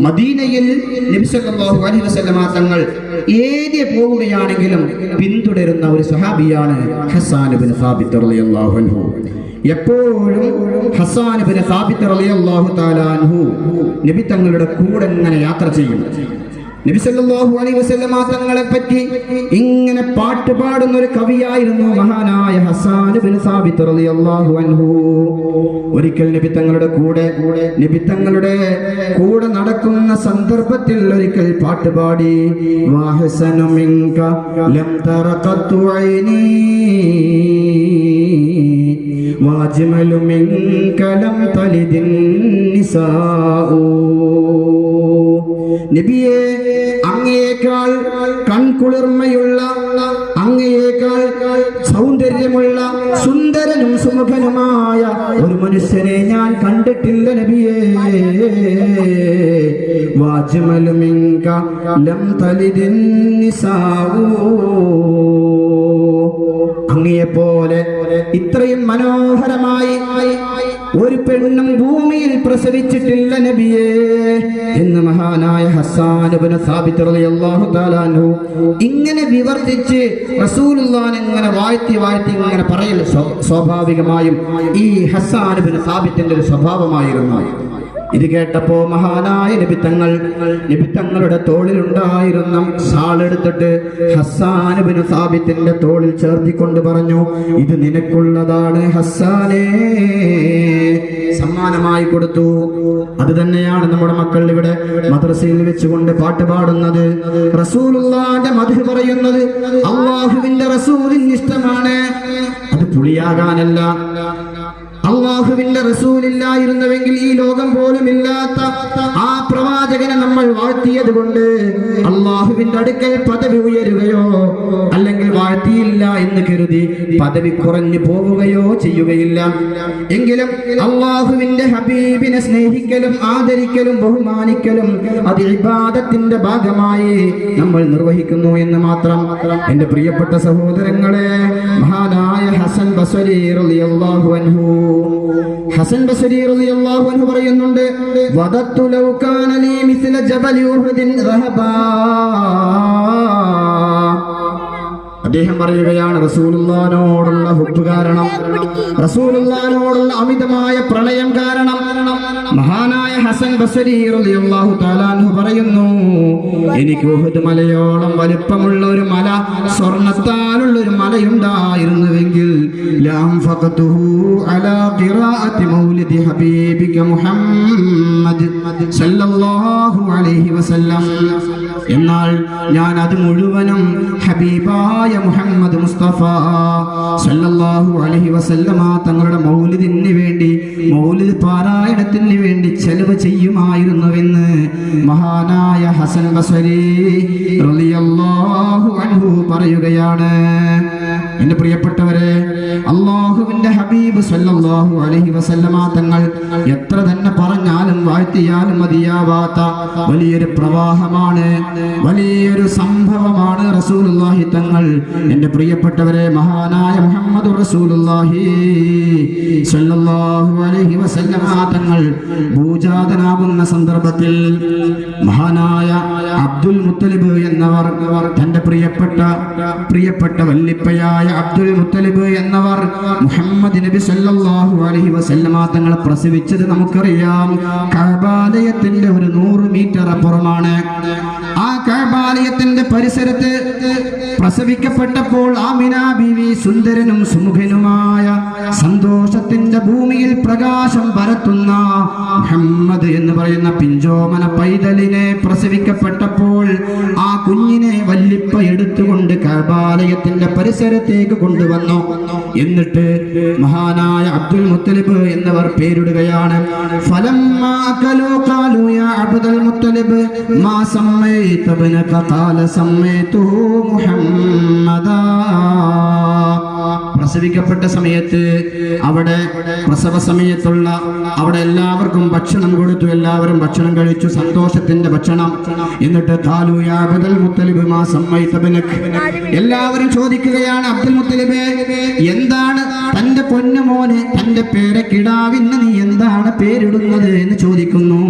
മദീനയിൽ തങ്ങൾ ഏരിയ പോവുകയാണെങ്കിലും പിന്തുടരുന്ന ഒരു സഹാബിയാണ് ഹസാൻ അൻഹു. എപ്പോഴും ഹസാൻ അൻഹു നബി തങ്ങളുടെ കൂടെ ഇങ്ങനെ യാത്ര ചെയ്യും. നബി സല്ലല്ലാഹു അലൈഹി വസല്ലമ തങ്ങളെ പറ്റി ഇങ്ങനെ പാട്ട് പാടുന്ന ഒരു കവിയായിരുന്നു മഹാനായ ഹസാൻ റളിയല്ലാഹു അൻഹു. ഒരിക്കൽ നബി തങ്ങളുടെ കൂടെ നബി തങ്ങളുടെ കൂടെ നടക്കുന്ന സന്ദർഭത്തിൽ ഒരിക്കൽ പാട്ട് പാടി വാഹസനു മിൻക ലം തറഖത്തു ഐനി മിൻക ലം നബിയെ അങ്ങയേക്കാൾ കൺകുളിർമയുള്ള അങ്ങയേക്കാൾ സൗന്ദര്യമുള്ള സുന്ദരനും സുമുഖനുമായ ഒരു മനുഷ്യനെ ഞാൻ കണ്ടിട്ടില്ല നബിയേ. വാജ്മലുമിങ്ക ലം അങ്ങയെ പോലെ ഇത്രയും മനോഹരമായി ഒരു പെണ്ണും ഭൂമിയിൽ പ്രസവിച്ചിട്ടില്ല നബിയേ എന്ന് മഹാനായ ഹസാനു ഇങ്ങനെ വിവർത്തിച്ച് റസൂലുല്ലാൻ ഇങ്ങനെ വാഴ്ത്തി വാഴ്ത്തി ഇങ്ങനെ പറയൽ സ്വാഭാവികമായും ഈ ഹസാനുബിന് സാബിത്തിന്റെ ഒരു സ്വഭാവമായിരുന്നു. ഇത് കേട്ടപ്പോ മഹാനായ നിബിത്തങ്ങൾ നിബിത്തങ്ങളുടെ തോളിലുണ്ടായിരുന്ന സാളെടുത്തിട്ട് ഹസ്സാൻ ബിൻ സാബിത്തിന്റെ തോളിൽ ചേർത്തിക്കൊണ്ട് പറഞ്ഞു ഇത് നിനക്കുള്ളതാണ് ഹസ്സാനേ. സമ്മാനമായി കൊടുത്തു. അത് തന്നെയാണ് നമ്മുടെ മക്കൾ ഇവിടെ മദ്രസയിൽ വെച്ചുകൊണ്ട് പാട്ട് പാടുന്നത്. റസൂലുള്ളാന്റെ മധു പറയുന്നത് അള്ളാഹുവിന്റെ റസൂലിന് ഇഷ്ടമാണ്. അത് പുളിയാകാനല്ല. അള്ളാഹുവിന്റെ റസൂലില്ലായിരുന്നുവെങ്കിൽ ഈ ലോകം പോലും ഇല്ലാത്ത ആ പ്രവാചകനെ നമ്മൾ വാഴ്ത്തിയത് കൊണ്ട് അള്ളാഹുവിന്റെ അടുക്കൽ പദവി ഉയരുകയോ അല്ലെങ്കിൽ വാഴ്ത്തിയില്ല എന്ന് കരുതി പദവി കുറഞ്ഞു പോവുകയോ ചെയ്യുകയില്ല. എങ്കിലും അള്ളാഹുവിന്റെ ഹബീബിനെ സ്നേഹിക്കലും ആദരിക്കലും ബഹുമാനിക്കലും അത് ഇബാദത്തിന്റെ ഭാഗമായി നമ്മൾ നിർവഹിക്കുന്നു എന്ന് മാത്രം. എന്റെ പ്രിയപ്പെട്ട സഹോദരങ്ങളെ മഹാനായ ഹസൻ ബസരി റളിയല്ലാഹു അൻഹു. ഹസൻ ബസരി റളിയല്ലാഹു അൻഹു പറയുന്നുണ്ട് വദത്തു ലൗ കാന ലീ ജബലി ഉഹുദിൻ റഹബാ. അദ്ദേഹം പറയുകയാണ് റസൂലുള്ളാനോടുള്ള ഹുബ് കാരണം റസൂലുള്ളാനോടുള്ള അമിതമായ പ്രണയം കാരണം മഹാനായ ഹസൻ ബസരി റളിയല്ലാഹു തആല അൻഹു പറയുന്നു എനിക്ക് ഉഹുദ് മലയോളം വലിപ്പമുള്ള ഒരു മല സ്വർണത്താലുള്ള ഒരു മലയുണ്ടായിരുന്നുവെങ്കിൽ ലാം ഫഖതുഹു അലാ ഖിറാഅത്തി മൗലിദി ഹബീബിക മുഹമ്മദ് സല്ലല്ലാഹു അലൈഹി വസല്ലം. എന്നാൽ ഞാൻ അത് മുഴുവനും ഹബീബായ മുഹമ്മദ് മുസ്തഫ സല്ലല്ലാഹു അലൈഹി വസല്ലമ തങ്ങളുടെ മൗലിദിന് വേണ്ടി മൗലിദ് പാരായണത്തിന് വേണ്ടി ചെലവ് ചെയ്യുമായിരുന്നുവെന്ന് മഹാനായ ഹസൻ ബസരി റളിയല്ലാഹു അൻഹു പറയുകയാണ്. എന്റെ പ്രിയപ്പെട്ടവരെ അല്ലാഹുവിന്റെ ഹബീബ് സല്ലല്ലാഹു അലൈഹി വസല്ലമ തങ്ങൾ എത്ര തന്നെ പറഞ്ഞാലും വാഴ്ത്തിയാലും മതിയാവാത്ത വലിയൊരു പ്രവാഹമാണ്. വലിയൊരു സംഭവമാണ് റസൂലുള്ളാഹി തങ്ങൾ. എന്റെ പ്രിയപ്പെട്ടവരെ മഹാനായ മുഹമ്മദ് റസൂലുള്ളാഹി സല്ലല്ലാഹു അലൈഹി വസല്ലം തങ്ങൾ ഭൂജാതനാകുന്ന സന്ദർഭത്തിൽ മഹാനായ അബ്ദുൽ മുത്തലിബ് എന്നവർ തന്റെ പ്രിയപ്പെട്ട പ്രിയപ്പെട്ട വല്ലിപ്പയായ അബ്ദുൽ മുത്തലിബ് എന്നവർ മുഹമ്മദ് നബി സല്ലല്ലാഹു അലൈഹി വസല്ലം തങ്ങളെ പ്രസവിച്ചത് നമുക്കറിയാം. കഅബാലയത്തിന്റെ ഒരു നൂറ് മീറ്റർ അപ്പുറമാണ്. ആ കഅബാലയത്തിന്റെ പരിസരത്ത് പ്രസവിക്കപ്പെട്ടപ്പോൾ ആമിന ബിവി സുന്ദരനും സുമുഖനുമായ സന്തോഷത്തിന്റെ ഭൂമിയിൽ പ്രകാശം പരത്തുന്ന മുഹമ്മദ് എന്ന് പറയുന്ന പിഞ്ചോമന പൈതലിനെ പ്രസവിക്കപ്പെട്ടപ്പോൾ ആ കുഞ്ഞിനെ വല്ലിപ്പ എടുത്തുകൊണ്ട് കബാലയത്തിന്റെ പരിസരത്തേക്ക് കൊണ്ടുവന്നു. എന്നിട്ട് മഹാനായ അബ്ദുൽ മുത്തലിബ് എന്നവർ പേരിടുകയാണ്. മുത്തലിബ് പ്രസവിക്കപ്പെട്ട സമയത്ത് അവിടെ പ്രസവ സമയത്തുള്ള അവിടെ എല്ലാവർക്കും ഭക്ഷണം കൊടുത്തു എല്ലാവരും ഭക്ഷണം കഴിച്ചു സന്തോഷത്തിന്റെ ഭക്ഷണം. എന്നിട്ട് എല്ലാവരും ചോദിക്കുകയാണ് അബ്ദുൽ മുത്തലിബ് എന്താണ് തന്റെ പൊന്നുമോന് തന്റെ പേരെ കിടാവിന്ന് നീ എന്താണ് പേരിടുന്നത് എന്ന് ചോദിക്കുന്നു.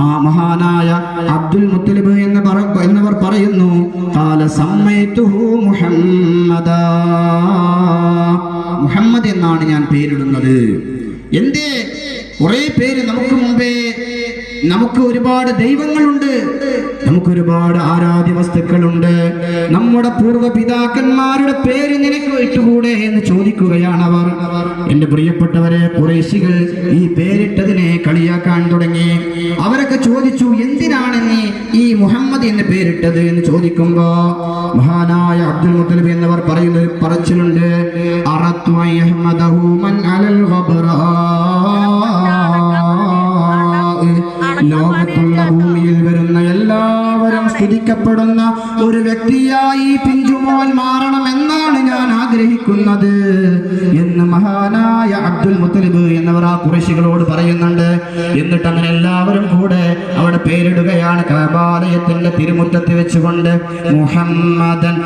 ആ മഹാനായ അബ്ദുൽ മുത്തലിബ് എന്ന് എന്നവർ പറയുന്നു കാല സമ്മൈതുഹു മുഹമ്മദാ. നമുക്ക് ഒരുപാട് ദൈവങ്ങളുണ്ട്. നമുക്ക് ഒരുപാട് ആരാധ്യ വസ്തുക്കളുണ്ട് നമ്മുടെ പൂർവ പിതാക്കന്മാരുടെ പേര് നിനക്ക് ഇട്ടുകൂടെ എന്ന് ചോദിക്കുകയാണ് അവർ. എന്റെ പ്രിയപ്പെട്ടവരെ കുറേശികൾ ഈ പേരിട്ടതിനെ കളിയാക്കാൻ തുടങ്ങി. അവരൊക്കെ ചോദിച്ചു എന്തിനാണ് നീ ഈ മുഹമ്മദ് എന്ന് പേരിട്ടത്? എന്ന് ചോദിക്കുമ്പോ മഹാനായ അബ്ദുൽ മുത്തലിബ് എന്നവർ പറയുന്നത് പറച്ചിലുണ്ട്. ഇഷ്ടപ്പെടുന്ന ഒരു വ്യക്തിയായി പിഞ്ചുമോൻ മാറണമെന്നാണ് ഞാൻ ആഗ്രഹിക്കുന്നത് എന്ന് മഹാനായ അബ്ദുൽ മുത്തലിബ് എന്നവർ ആ കുറേശികളോട് പറയുന്നുണ്ട്. എന്നിട്ട് അങ്ങനെ എല്ലാവരും കൂടെ അവിടെ പേരിടുകയാണ്. കലാലയത്തിന്റെ തിരുമുറ്റത്ത് വെച്ചുകൊണ്ട് മുഹമ്മദൻ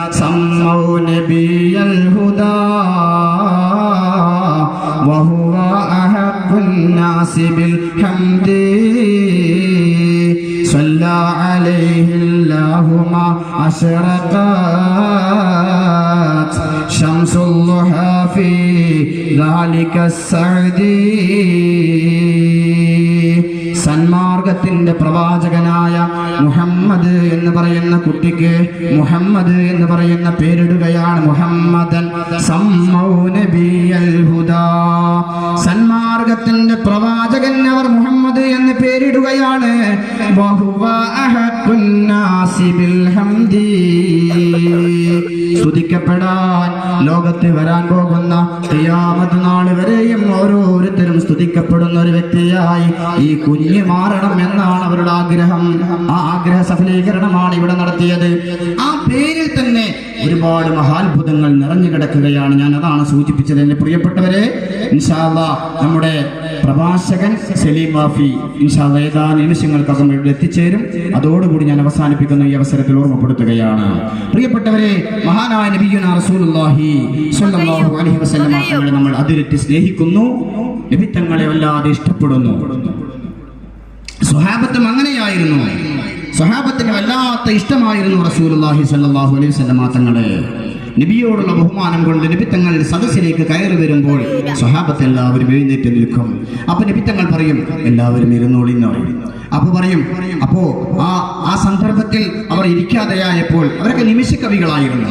നബിയൽ ഹുദാ വഹുവ അഹബ്ബുൻ നാസി ബിൽ ഹംദി أشرقت شمس الضحى في ذلك السعد സന്മാർഗത്തിന്റെ പ്രവാചകനായ മുഹമ്മദ് എന്ന് പറയുന്ന കുട്ടിക്ക് മുഹമ്മദ് എന്ന് പറയുന്ന പേരിടുകയാണ് മുഹമ്മദൻ സമ്മൗ നബിയൽ ഹുദാ സന്മാർഗത്തിന്റെ പ്രവാചകൻ അവർ ഹംദി. സ്തുതിക്കപ്പെടാൻ ലോകത്ത് വരാൻ പോകുന്ന ക്രിയാമത് നാൾ വരെയും ഓരോരുത്തരും സ്തുതിക്കപ്പെടുന്ന ഒരു വ്യക്തിയായി ഈ കുഞ്ഞ് മാറണം എന്നാണ് അവരുടെ ആഗ്രഹം. ആ ആഗ്രഹ സഫലീകരണമാണ് ഇവിടെ നടത്തിയത്. ആ തന്നെ ഒരുപാട് മഹാത്ഭുതങ്ങൾ നിറഞ്ഞു കിടക്കുകയാണ്. ഞാൻ അതാണ് സൂചിപ്പിച്ചത്. എന്റെ പ്രിയപ്പെട്ടവരെ ഇൻഷാല്ല നമ്മുടെ പ്രഭാഷകൻ സലീം വാഫി ഇൻഷാല്ല ഏതാനും നിമിഷങ്ങൾക്കകം ഇവിടെ എത്തിച്ചേരും. അതോടുകൂടി ഞാൻ അവസാനിപ്പിക്കുന്ന ഈ അവസരത്തിൽ ഓർമ്മപ്പെടുത്തുകയാണ്. പ്രിയപ്പെട്ടവരെ മഹാനായ നബിയുന റസൂലുള്ളാഹി സ്വല്ലല്ലാഹു അലൈഹി വസല്ലം തങ്ങളെ നമ്മൾ അതിരറ്റി സ്നേഹിക്കുന്നു. നബി തങ്ങളെ വല്ലാതെ ഇഷ്ടപ്പെടുന്നു. സ്വഹാബത്തും അങ്ങനെയായിരുന്നു. സ്വഹാബത്തിന് വല്ലാത്ത ഇഷ്ടമായിരുന്നു റസൂലുള്ളാഹി സല്ലാഹു അലൈഹി സ്വലമാ തങ്ങളെ. നബിയോടുള്ള ബഹുമാനം കൊണ്ട് നബിത്തങ്ങൾ സദസ്സിലേക്ക് കയറി വരുമ്പോൾ സ്വഹാബത്ത് എല്ലാവരും എഴുന്നേറ്റ് നിൽക്കും. അപ്പൊ നബിത്തങ്ങൾ പറയും എല്ലാവരും ഇരുന്നോളി എന്ന് പറയും. അപ്പൊ പറയും അപ്പോ ആ ആ സന്ദർഭത്തിൽ അവർ ഇരിക്കാതെയായപ്പോൾ അവരൊക്കെ നിമിഷക്കവികളായിരുന്നു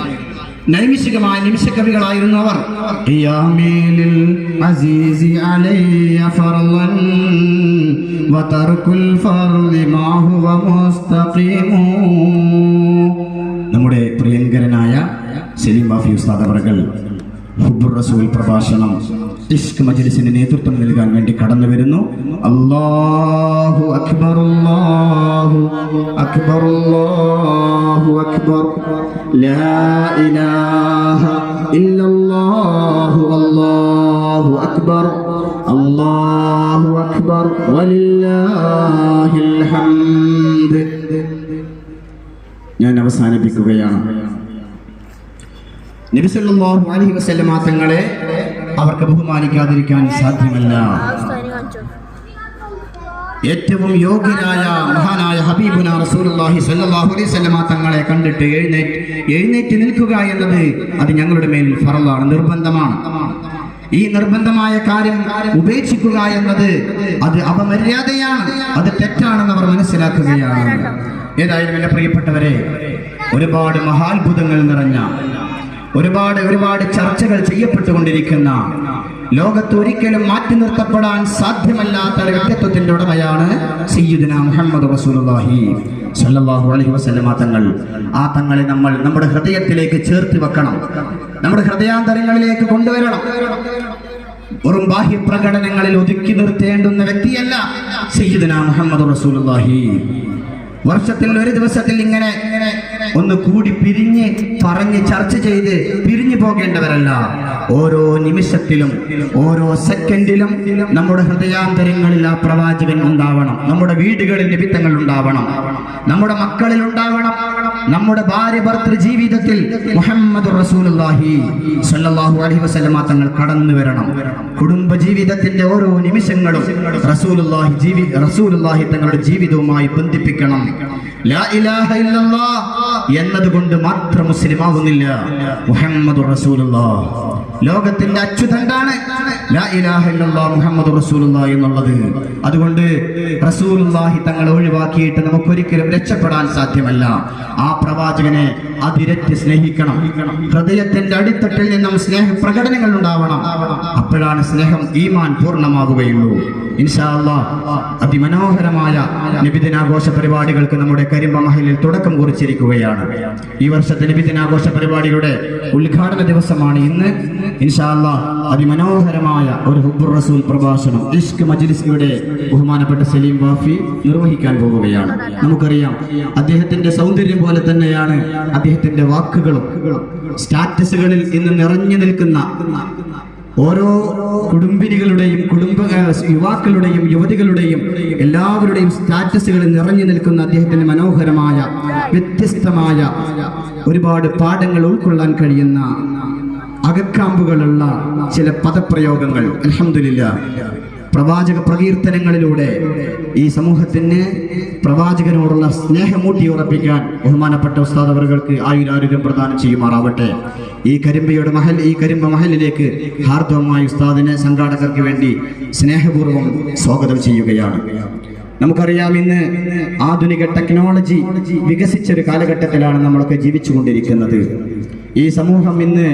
നൈമിഷികമായ നിമിഷക്കവികളായിരുന്നു അവർ. നമ്മുടെ പ്രിയങ്കരനായ സലീം ബാഫി ഉസ്താദ് അവർകൾ റസൂൽ പ്രഭാഷണം ഇഷ്ക് മജ്ലിസിന് നേതൃത്വം നൽകാൻ വേണ്ടി കടന്നു വരുന്നു. അല്ലാഹു അക്ബർ അല്ലാഹു അക്ബർ അല്ലാഹു അക്ബർ. ലാ ഇലാഹ ഇല്ലല്ലാഹു അല്ലാഹു അക്ബർ. അല്ലാഹു അക്ബർ. വലില്ലാഹിൽ ഹംദ്. ഞാൻ അവസാനിപ്പിക്കുകയാണ്. നബി സല്ലല്ലാഹു അലൈഹി വസല്ലമ തങ്ങളെ അവർക്ക് ബഹുമാനിക്കാതിരിക്കാൻ സാധ്യമല്ല. ഏറ്റവും യോഗ്യനായ മഹാനായ ഹബീബുന റസൂലുള്ളാഹി സ്വല്ലല്ലാഹു അലൈഹി വസല്ലമ തങ്ങളെ കണ്ടിട്ട് എഴുന്നേറ്റ് എഴുന്നേറ്റ് നിൽക്കുക എന്നത് അത് ഞങ്ങളുടെ മേൽ ഫറലാണ് നിർബന്ധമാണ്. ഈ നിർബന്ധമായ കാര്യം ഉപേക്ഷിക്കുക എന്നത് അത് അപമര്യാദയാണ് അത് തെറ്റാണെന്ന് അവർ മനസ്സിലാക്കുകയാണ്. ഏതായാലും എന്റെ പ്രിയപ്പെട്ടവരെ ഒരുപാട് മഹാത്ഭുതങ്ങൾ നിറഞ്ഞ ഒരുപാട് ഒരുപാട് ചർച്ചകൾ ചെയ്യപ്പെട്ടുകൊണ്ടിരിക്കുന്ന ലോകത്ത് ഒരിക്കലും മാറ്റി നിർത്തപ്പെടാൻ സാധ്യമല്ലാത്ത ഒരു വ്യക്തിത്വത്തിന്റെ ഉടമയാണ് സയ്യിദിന മുഹമ്മദ് റസൂലുള്ളാഹി സല്ലല്ലാഹു അലൈഹി വസല്ലമ തങ്ങൾ ആ തങ്ങളെ നമ്മൾ നമ്മുടെ ഹൃദയത്തിലേക്ക് ചേർത്ത് വെക്കണം. നമ്മുടെ ഹൃദയാന്തരങ്ങളിലേക്ക് കൊണ്ടുവരണം. വെറും ബാഹ്യ പ്രകടനങ്ങളിൽ ഒതുക്കി നിർത്തേണ്ടുന്ന വ്യക്തിയല്ല സയ്യിദിന മുഹമ്മദ് റസൂലുള്ളാഹി. വർഷത്തിൽ ഒരു ദിവസത്തിൽ ഇങ്ങനെ ഒന്ന് കൂടി പിരിഞ്ഞ് പറഞ്ഞ് ചർച്ച ചെയ്ത് പിരിഞ്ഞു പോകേണ്ടവരല്ല. ഓരോ നിമിഷത്തിലും ഓരോ സെക്കൻഡിലും നമ്മുടെ ഹൃദയാന്തരങ്ങളിൽ ആ പ്രവാചകൻ ഉണ്ടാവണം. നമ്മുടെ വീടുകളിൽ നിമിത്തങ്ങൾ ഉണ്ടാവണം. നമ്മുടെ മക്കളിൽ ഉണ്ടാവണം. നമ്മുടെ ഭാര്യ ഭർത്തൃ ജീവിതത്തിൽ മുഹമ്മദ് റസൂലുള്ളാഹി സ്വല്ലല്ലാഹു അലൈഹി വസല്ലമ തങ്ങൾ കടന്നു വരണം. കുടുംബ ജീവിതത്തിന്റെ ഓരോ നിമിഷങ്ങളും റസൂലുള്ളാഹി ജീവി റസൂലുള്ളാഹി തങ്ങളുടെ ജീവിതവുമായി ബന്ധിപ്പിക്കണം. എന്നതുകൊണ്ട് മാത്രം മുസ്ലിം ആവുന്നില്ല മുഹമ്മദ് ലോകത്തിന്റെ അച്യുതണ്ടാണ് മുഹമ്മദ് എന്നുള്ളത്. അതുകൊണ്ട് റസൂലുള്ളാഹി തങ്ങളെ ഒഴിവാക്കിയിട്ട് നമുക്കൊരിക്കലും രക്ഷപ്പെടാൻ സാധ്യമല്ല. ആ പ്രവാചകനെ അതിരറ്റ് സ്നേഹിക്കണം. ഹൃദയത്തിന്റെ അടിത്തട്ടിൽ നിന്നും സ്നേഹ പ്രകടനങ്ങൾ ഉണ്ടാവണം. അപ്പോഴാണ് സ്നേഹം ഈമാൻ പൂർണമാകുകയുള്ളൂ. അതിമനോഹരമായ നബിദിനാഘോഷ പരിപാടികൾക്ക് നമ്മുടെ കരിമ്പ മഹലിൽ തുടക്കം കുറിച്ചിരിക്കുകയാണ്. ഈ വർഷത്തെ നബിദിനാഘോഷ പരിപാടിയുടെ ഉദ്ഘാടന ദിവസമാണ് ഇന്ന്. ഇൻഷാല്ല അതിമനോഹരമായ ഒരു ഹുബുർ റസൂൽ പ്രഭാഷണം ഇഷ്ക് മജ്ലിസ് ഇവിടെ ബഹുമാനപ്പെട്ട സലീം വാഫി നിർവഹിക്കാൻ പോവുകയാണ്. നമുക്കറിയാം അദ്ദേഹത്തിന്റെ സൗന്ദര്യം പോലെ തന്നെയാണ് അദ്ദേഹത്തിന്റെ വാക്കുകളും സ്റ്റാറ്റസുകളിൽ ഇന്ന് നിറഞ്ഞു നിൽക്കുന്ന ഓരോ കുടുംബിനികളുടെയും കുടുംബ യുവാക്കളുടെയും യുവതികളുടെയും എല്ലാവരുടെയും സ്റ്റാറ്റസുകളിൽ നിറഞ്ഞു നിൽക്കുന്ന അദ്ദേഹത്തിന്റെ മനോഹരമായ വ്യത്യസ്തമായ ഒരുപാട് പാഠങ്ങൾ ഉൾക്കൊള്ളാൻ കഴിയുന്ന അകക്കാമ്പുകളുള്ള ചില പദപ്രയോഗങ്ങൾ. അലഹമില്ല പ്രവാചക പ്രകീർത്തനങ്ങളിലൂടെ ഈ സമൂഹത്തിന് പ്രവാചകനോടുള്ള സ്നേഹമൂട്ടി ഉറപ്പിക്കാൻ ബഹുമാനപ്പെട്ട ഉസ്താദ് അവർക്ക് ആയുരാരോഗ്യം പ്രദാനം ചെയ്യുമാറാവട്ടെ. ഈ കരിമ്പയുടെ മഹൽ ഈ കരിമ്പ മഹലിലേക്ക് ഹാർദവമായി ഉസ്താദിനെ സംഘാടകർക്ക് വേണ്ടി സ്നേഹപൂർവം സ്വാഗതം ചെയ്യുകയാണ്. നമുക്കറിയാം ഇന്ന് ആധുനിക ടെക്നോളജി വികസിച്ചൊരു കാലഘട്ടത്തിലാണ് നമ്മളൊക്കെ ജീവിച്ചുകൊണ്ടിരിക്കുന്നത്. ഈ സമൂഹം ഇന്ന്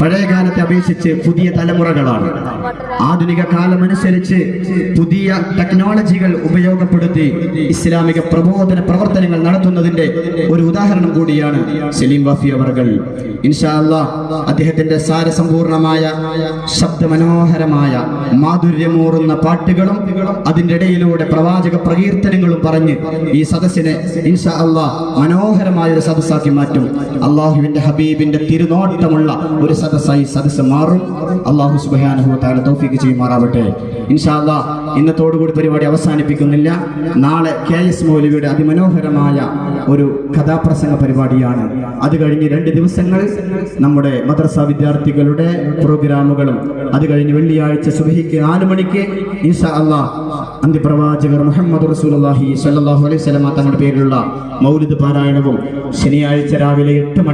പഴയകാലത്തെ അപേക്ഷിച്ച് പുതിയ തലമുറകളാണ്. ആധുനിക കാലമനുസരിച്ച് പുതിയ ടെക്നോളജികൾ ഉപയോഗപ്പെടുത്തി ഇസ്ലാമിക പ്രബോധന പ്രവർത്തനങ്ങൾ നടത്തുന്നതിന്റെ ഒരു ഉദാഹരണം കൂടിയാണ് സലീം വഫി അവർകൾ. ഇൻഷാല്ല അദ്ദേഹത്തിന്റെ സാരസമ്പൂർണമായ ശബ്ദമനോഹരമായ മാധുര്യമൂറുന്ന പാട്ടുകളും അതിന്റെ ഇടയിലൂടെ പ്രവാചക പ്രകീർത്തനങ്ങളും പറഞ്ഞ് ഈ സദസ്സിനെ ഇൻഷാ അള്ളാഹ് മനോഹരമായ ഒരു സദസ്സാക്കി മാറ്റും. അള്ളാഹുവിന്റെ ഹബീബിന്റെ തിരുനോട്ടമുള്ള ഒരു സദസ്സായി സദസ്സ് മാറും. അള്ളാഹു സുബാനഹു താല തൗഫീക്ക് ചെയ്യുമാറാവട്ടെ. ഇൻഷാ അല്ലാഹ് ഇന്നത്തോടുകൂടി പരിപാടി അവസാനിപ്പിക്കുന്നില്ല. നാളെ കെ എസ് മൗലവിയുടെ അതിമനോഹരമായ ഒരു കഥാപ്രസംഗ പരിപാടിയാണ്. അത് കഴിഞ്ഞ് രണ്ട് ദിവസങ്ങൾ നമ്മുടെ മദ്രസ വിദ്യാർത്ഥികളുടെ പ്രോഗ്രാമുകളും അത് കഴിഞ്ഞ് വെള്ളിയാഴ്ച സുബഹിക്ക് നാല് മണിക്ക് ഇൻഷാ അള്ളാ അന്ത്യപ്രവാചകർ മുഹമ്മദ് റസൂലുള്ളാഹി സല്ലാഹു അലൈഹി സ്വലമ തങ്ങളുടെ പേരിലുള്ള മൗലിദ് പാരായണവും ശനിയാഴ്ച രാവിലെ എട്ട്